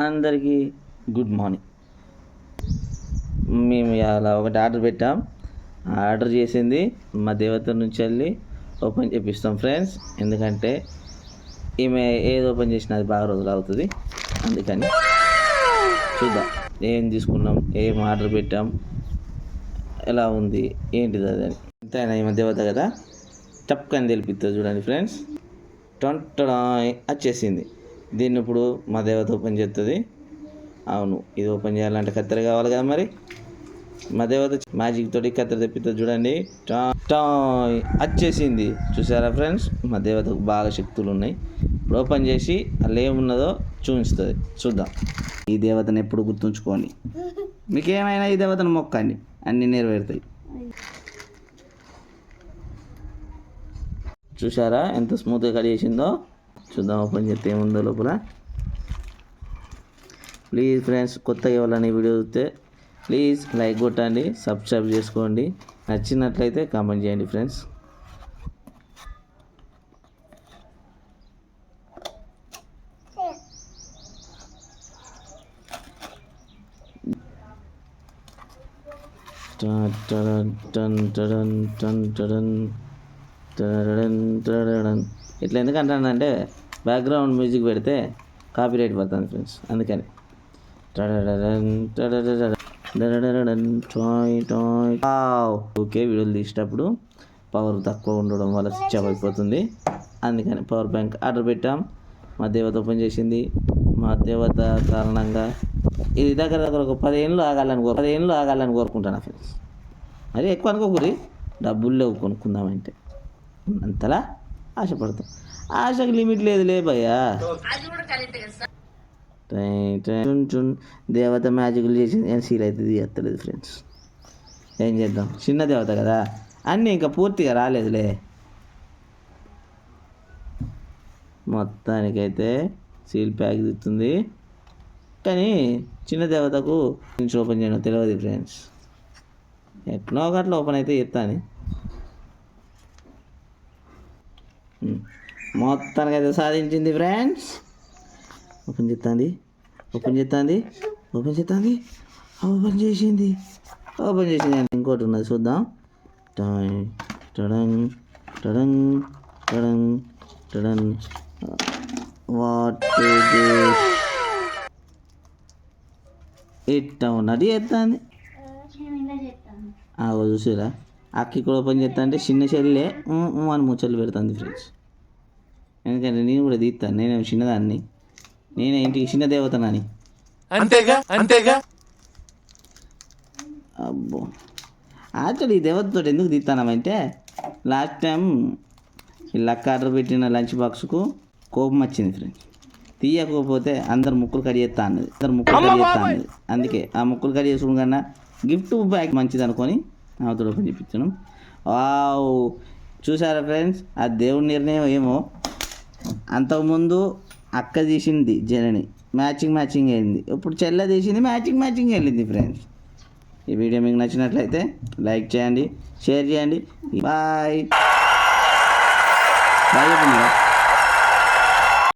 అందరికీ good morning. మేము అలా ఒకటి ఆర్డర్ పెట్టాం. ఆర్డర్ చేసింది మా దేవత నుంచి వెళ్ళి ఓపెన్ చేపిస్తాం ఫ్రెండ్స్. ఎందుకంటే ఈమె ఏది ఓపెన్ చేసినా అది బాగా రోజులు అవుతుంది. అందుకని చూద్దాం. ఏం తీసుకున్నాం ఏం ఆర్డర్ పెట్టాం ఎలా ఉంది ఏంటిది అది అని. ఇంతైనా ఈమె దేవత కదా టప్కని తెలిపిస్తుంది చూడండి ఫ్రెండ్స్. టొంటడాయ్ వచ్చేసింది. దీన్ని ఇప్పుడు మా దేవత ఓపెన్ చేస్తుంది అవును ఇది ఓపెన్ చేయాలంటే కత్తెర కావాలి కదా మరి? మా దేవత మ్యాజిక్ తోటి కత్తెర తెప్పితో చూడండి. టాయ్ వచ్చేసింది చూసారా ఫ్రెండ్స్? మా దేవతకు బాగా శక్తులు ఉన్నాయి ఇప్పుడు ఓపెన్ చేసి అలా ఏమున్నదో చూపిస్తుంది. చూద్దాం. ఈ దేవతను ఎప్పుడు గుర్తుంచుకోండి మీకు ఏమైనా ఈ దేవతను మొక్కండి. అన్నీ నెరవేరుతాయి. చూసారా ఎంత స్మూత్గా కట్ చేసిందో? చూద్దాం ఓపెన్ చేస్తే ఏముందో లోపల ప్లీజ్ ఫ్రెండ్స్ కొత్తగా ఎవరైనా ఈ వీడియో చూస్తే ప్లీజ్ లైక్ కొట్టండి సబ్స్క్రైబ్ చేసుకోండి నచ్చినట్లయితే కామెంట్ చేయండి ఫ్రెండ్స్ టన్ టడన్ టన్ టడన్ టన్ టడన్ టన్ ఇట్లా ఎందుకు అంటానంటే బ్యాక్గ్రౌండ్ మ్యూజిక్ పెడితే కాపీ రైట్ పడుతుంది ఫ్రెండ్స్ అందుకని. ఓకే వీడియోలు తీసేటప్పుడు పవర్ తక్కువ ఉండడం వల్ల స్విచ్ ఆఫ్ అయిపోతుంది. అందుకని పవర్ బ్యాంక్ ఆర్డర్ పెట్టాం. మా దేవత ఓపెన్ చేసింది. మా దేవత కారణంగా ఇది దగ్గర దగ్గర ఒక పదిహేనులు ఆగాలని కోరు పదిహేనులు ఆగాలని కోరుకుంటాను ఫ్రెండ్స్ మరి ఎక్కువ అనుకోకూరి డబ్బులు లేవు కొనుక్కుందామంటే. అంతలా? ఆశపడతాం. ఆశకు లిమిట్ లేదు లే భయ్యా టై టై చున్ చున్. దేవత మ్యాజిక్లు చేసింది ఏం సీల్ అవుతుంది ఎత్తలేదు ఫ్రెండ్స్. ఏం చేద్దాం? చిన్న దేవత కదా. అన్నీ ఇంకా పూర్తిగా రాలేదులే. మొత్తానికైతే సీల్ ప్యాక్ దిస్తుంది కానీ చిన్న దేవతకు ఓపెన్ చేయడం తెలియదు ఫ్రెండ్స్. ఎట్లా ఒకట్లా ఓపెన్ అయితే చెప్తాను. మొత్తానికి అయితే సాధించింది ఫ్రెండ్స్. ఓపెన్ చేస్తుంది ఓపెన్ చేస్తుంది ఓపెన్ చేస్తుంది ఓపెన్ చేసింది. ఓపెన్ చేసింది ఇంకోటి ఉన్నది చూద్దాం. టడంగ్ టడంగ్ టడంగ్ టడంగ్. వాట్ ఇట్ట ఉన్నది చేస్తుంది చూసిరా అక్కి కూడా ఓపెన్ చేస్తా అంటే చిన్న చెల్లె అని ముచ్చట్లు పెడుతుంది ఫ్రెండ్స్ ఎందుకంటే నేను కూడా తీస్తాను నేనేం చిన్నదాన్ని. నేనే ఇంటికి చిన్న దేవతనని. అంతేగా? అంతేగా? అబ్బో. యాక్చువల్లీ ఈ దేవతతో ఎందుకు తీస్తానంటే లాస్ట్ టైం ఈ లక్క ఆర్డర్ పెట్టిన లంచ్ బాక్స్కు కోపం వచ్చింది ఫ్రెండ్స్ తీయకపోతే అందరు ముక్కులు కడి చేస్తా అన్నది. అందరు ముక్కులు కడి చేస్తా అన్నది. అందుకే ఆ ముక్కులు కడి చేసుకుని కన్నా గిఫ్ట్ బ్యాగ్ మంచిది అనుకొని ఆమెతో ఓపెన్ వావ్! చూసారా ఫ్రెండ్స్? ఆ దేవుడి నిర్ణయం ఏమో? అంతకుముందు అక్క తీసింది జనని. మ్యాచింగ్ మ్యాచింగ్ అయింది. ఇప్పుడు చెల్ల తీసింది మ్యాచింగ్ మ్యాచింగ్ వెళ్ళింది ఫ్రెండ్స్. ఈ వీడియో మీకు నచ్చినట్లయితే లైక్ చేయండి షేర్ చేయండి. బాయ్! బాయ్ చెప్పండి.